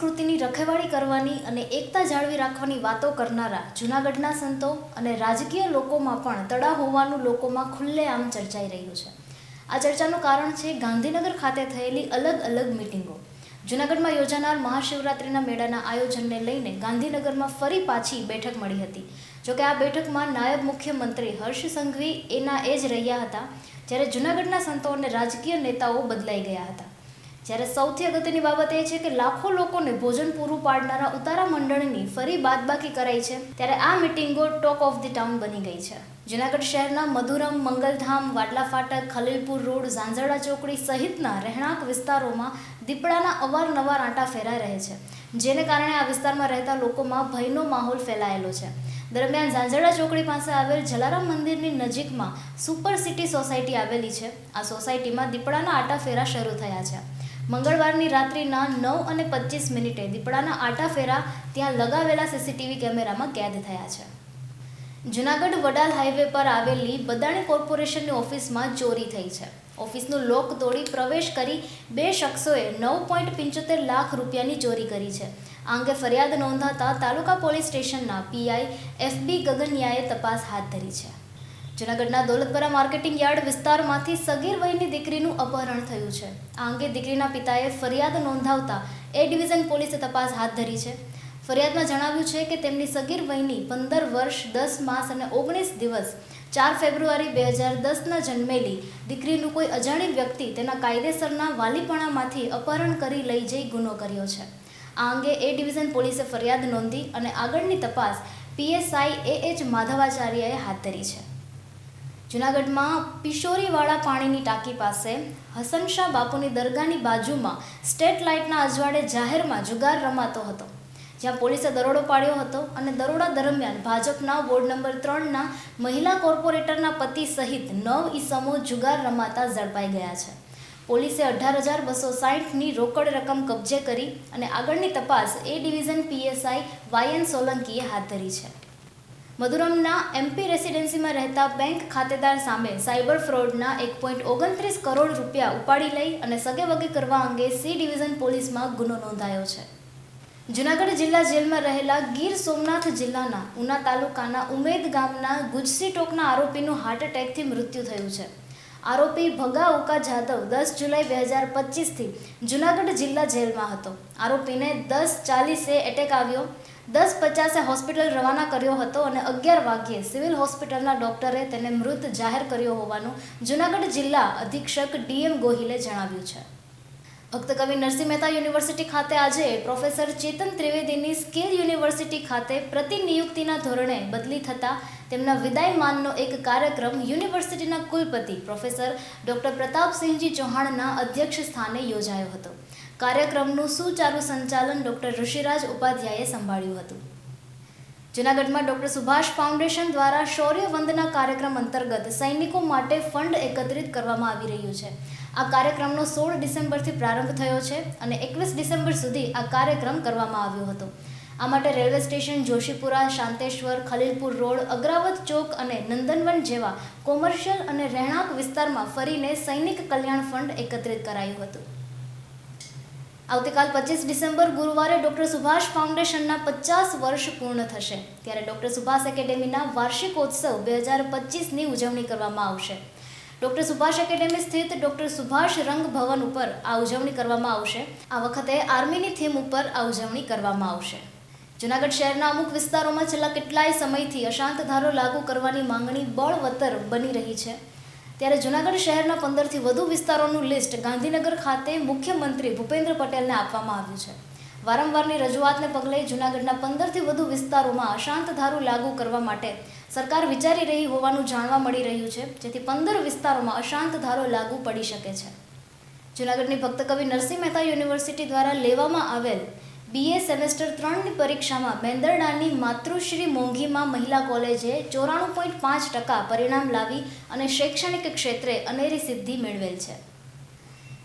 કરવાની અને એકતા જાળવી રાખવાની વાતો કરનારા જૂનાગઢના સંતો અને રાજકીય લોકોમાં પણ તડા હોવાનું લોકોમાં ખુલ્લેઆમ ચર્ચાઈ રહ્યું છે. આ ચર્ચાનું કારણ છે ગાંધીનગર ખાતે થયેલી અલગ અલગ મિટિંગો. જૂનાગઢમાં યોજાનાર મહાશિવરાત્રિના મેળાના આયોજનને લઈને ગાંધીનગરમાં ફરી પાછી બેઠક મળી હતી. જોકે આ બેઠકમાં નાયબ મુખ્યમંત્રી હર્ષ સંઘવી એના એ જ રહ્યા હતા, જ્યારે જૂનાગઢના સંતો અને રાજકીય નેતાઓ બદલાઈ ગયા હતા. જ્યારે સૌથી અગત્યની બાબત એ છે કે લાખો લોકોને ભોજન પૂરું પાડનારા ઉતારા મંડળની ફરી બાદબાકી કરાઈ છે, ત્યારે આ મિટિંગો ટોક ઓફ ધી ટાઉન બની ગઈ છે. જૂનાગઢ શહેરના મધુરમ, મંગલધામ વાડલા ફાટક ખલીલપુર રોડ, ઝાંઝરડા ચોકડી સહિતના રહેણાંક વિસ્તારોમાં દીપડાના અવારનવાર આંટા ફેરાઈ રહે છે, જેને કારણે આ વિસ્તારમાં રહેતા લોકોમાં ભયનો માહોલ ફેલાયેલો છે. દરમિયાન ઝાંઝરડા ચોકડી પાસે આવેલ જલારામ મંદિરની નજીકમાં સુપર સિટી સોસાયટી આવેલી છે. આ સોસાયટીમાં દીપડાના આટા ફેરા શરૂ થયા છે. મંગળવારની રાત્રિના નવ અને પચીસ મિનિટે દીપડાના આટા ફેરા ત્યાં લગાવેલા સીસીટીવી કેમેરામાં કેદ થયા છે. જુનાગઢ વડાલ હાઈવે પર આવેલી બદાણી કોર્પોરેશનની ઓફિસમાં ચોરી થઈ છે. ઓફિસનું લોક તોડી પ્રવેશ કરી બે શખ્સોએ નવ પોઈન્ટ પંચોતેર લાખ રૂપિયાની ચોરી કરી છે. આ અંગે ફરિયાદ નોંધાતા તાલુકા પોલીસ સ્ટેશનના પીઆઈ એફબી ગગનિયાએ તપાસ હાથ ધરી છે. જૂનાગઢના દોલતપરા માર્કેટિંગ યાર્ડ વિસ્તારમાંથી સગીર વયની દીકરીનું અપહરણ થયું છે. આ અંગે દીકરીના પિતાએ ફરિયાદ નોંધાવતા એ ડિવિઝન પોલીસે તપાસ હાથ ધરી છે. ફરિયાદમાં જણાવ્યું છે કે તેમની સગીર વયની પંદર વર્ષ, દસ માસ અને ઓગણીસ દિવસ ચાર ફેબ્રુઆરી બે હજાર દસના જન્મેલી. દીકરીનું કોઈ અજાણી વ્યક્તિ તેના કાયદેસરના વાલીપણામાંથી અપહરણ કરી લઈ જઈ ગુનો કર્યો છે. આ અંગે એ ડિવિઝન પોલીસે ફરિયાદ નોંધી અને આગળની તપાસ પીએસઆઈ એ એચ માધવાચાર્યએ હાથ ધરી છે. જૂનાગઢમાં પિશોરીવાળા પાણીની ટાંકી પાસે હસનશાહ બાપુની દરગાહની બાજુમાં સ્ટેટ લાઇટના અજવાળે જાહેરમાં જુગાર રમાતો હતો, જ્યાં પોલીસે દરોડો પાડ્યો હતો અને દરોડા દરમિયાન ભાજપના વોર્ડ નંબર ત્રણના મહિલા કોર્પોરેટરના પતિ સહિત નવ ઈસમો જુગાર રમાતા ઝડપાઈ ગયા છે. પોલીસે અઢાર હજાર બસો સાહીઠની રોકડ રકમ કબજે કરી અને આગળની તપાસ એ ડિવિઝન પીએસઆઈ વાયએન સોલંકીએ હાથ ધરી છે. મધુરમના એમપી રેસિડેન્સીમાં રહેતા બેંક ખાતેદાર સામે સાયબર ફ્રોડના એક પોઈન્ટ ઓગણત્રીસ કરોડ રૂપિયા ઉપાડી લઈ અને સગે વગે કરવા અંગે સી ડિવિઝન પોલીસમાં ગુનો નોંધાયો છે. જુનાગઢ જિલ્લા જેલમાં રહેલા ગીર સોમનાથ જિલ્લાના ઉના તાલુકાના ઉમેદ ગામના ગુજસી ટોકના આરોપીનું હાર્ટ એટેકથી મૃત્યુ થયું છે. આરોપી ભગા ઉકા જાધવ દસ જુલાઈ બે હજાર પચીસથી જુનાગઢ જિલ્લા જેલમાં હતો. આરોપીને દસ ચાલીસે એટેક આવ્યો. દસ પચાસે હોસ્પિટલ રવાના કર્યો હતો અને અગિયાર વાગ્યે સિવિલ હોસ્પિટલના ડોક્ટરે તેને મૃત જાહેર કર્યો હોવાનું જૂનાગઢ જિલ્લા અધિક્ષક ડીએમ ગોહિલે જણાવ્યું છે. ભક્તકવિ નરસિંહ મહેતા યુનિવર્સિટી ખાતે આજે પ્રોફેસર ચેતન ત્રિવેદીની સ્કિલ યુનિવર્સિટી ખાતે પ્રતિનિયુક્તિના ધોરણે બદલી થતા તેમના વિદાયમાનનો એક કાર્યક્રમ યુનિવર્સિટીના કુલપતિ પ્રોફેસર ડૉક્ટર પ્રતાપસિંહજી ચૌહાણના અધ્યક્ષ સ્થાને યોજાયો હતો. કાર્યક્રમનું સુચારુ સંચાલન ડૉક્ટર ઋષિરાજ ઉપાધ્યાયે સંભાળ્યું હતું. જૂનાગઢમાં ડૉક્ટર સુભાષ ફાઉન્ડેશન દ્વારા શૌર્ય વંદના કાર્યક્રમ અંતર્ગત સૈનિકો માટે ફંડ એકત્રિત કરવામાં આવી રહ્યું છે. આ કાર્યક્રમનો સોળ ડિસેમ્બરથી પ્રારંભ થયો છે અને એકવીસ ડિસેમ્બર સુધી આ કાર્યક્રમ કરવામાં આવ્યો હતો. આ માટે railway station Joshipura, Shanteshwar, Khalilpur road, Agravat Chowk અને નંદનવન જેવા કોમર્શિયલ અને રહેણાંક વિસ્તારમાં ફરીને સૈનિક કલ્યાણ ફંડ એકત્રિત કરાયું હતું. આવતીકાલ પચીસ ડિસેમ્બર ગુરુવારે ડૉક્ટર સુભાષ ફાઉન્ડેશનના પચાસ વર્ષ પૂર્ણ થશે. ત્યારે ડૉક્ટર સુભાષ એકેડેમીના વાર્ષિકોત્સવ બે હજાર પચીસની ઉજવણી કરવામાં આવશે. ડૉક્ટર સુભાષ એકેડેમી સ્થિત ડૉક્ટર સુભાષ રંગ ભવન ઉપર આ ઉજવણી કરવામાં આવશે. આ વખતે આર્મીની થીમ ઉપર આ ઉજવણી કરવામાં આવશે. જૂનાગઢ શહેરના અમુક વિસ્તારોમાં છેલ્લા કેટલાય સમયથી અશાંત ધારો લાગુ કરવાની માંગણી બળવત્તર બની રહી છે. ત્યારે જૂનાગઢ શહેરના પંદરથી વધુ વિસ્તારોનું લિસ્ટ ગાંધીનગર ખાતે મુખ્યમંત્રી ભૂપેન્દ્ર પટેલને આપવામાં આવ્યું છે. વારંવારની રજૂઆતને પગલે જૂનાગઢના પંદરથી વધુ વિસ્તારોમાં અશાંત ધારું લાગુ કરવા માટે સરકાર વિચારી રહી હોવાનું જાણવા મળી રહ્યું છે, જેથી પંદર વિસ્તારોમાં અશાંત ધારો લાગુ પડી શકે છે. જૂનાગઢની ભક્ત કવિ નરસિંહ મહેતા યુનિવર્સિટી દ્વારા લેવામાં આવેલ બીએ સેમેસ્ટર ત્રણની પરીક્ષામાં મેંદરડાની માતૃશ્રી મોંઘીમાં મહિલા કોલેજે ચોરાણું પોઈન્ટ પાંચ ટકા પરિણામ લાવી અને શૈક્ષણિક ક્ષેત્રે અનેરી સિદ્ધિ મેળવેલ છે.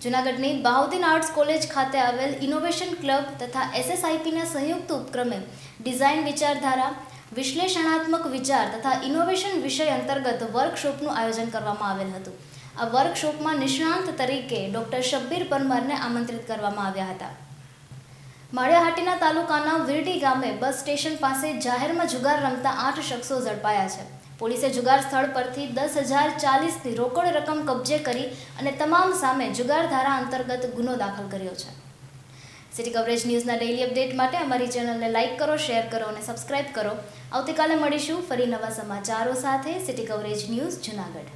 જૂનાગઢની બાહુદ્દીન આર્ટ્સ કોલેજ ખાતે આવેલ ઇનોવેશન ક્લબ તથા એસએસઆઈપીના સંયુક્ત ઉપક્રમે ડિઝાઇન વિચારધારા, વિશ્લેષણાત્મક વિચાર તથા ઇનોવેશન વિષય અંતર્ગત વર્કશોપનું આયોજન કરવામાં આવેલ હતું. આ વર્કશોપમાં નિષ્ણાંત તરીકે ડૉક્ટર શબ્બીર પરમારને આમંત્રિત કરવામાં આવ્યા હતા. માળિયાહાટીના તાલુકાના વિરડી ગામે બસ સ્ટેશન પાસે જાહેરમાં જુગાર રમતા આઠ શખ્સો ઝડપાયા છે. પોલીસે જુગાર સ્થળ પરથી દસ હજાર ચાલીસની રોકડ રકમ કબજે કરી અને તમામ સામે જુગાર ધારા અંતર્ગત ગુનો દાખલ કર્યો છે. સિટી કવરેજ ન્યૂઝના ડેઇલી અપડેટ માટે અમારી ચેનલને લાઇક કરો, શેર કરો અને સબસ્ક્રાઇબ કરો. આવતીકાલે મળીશું ફરી નવા સમાચારો સાથે. City coverage news Junagadh.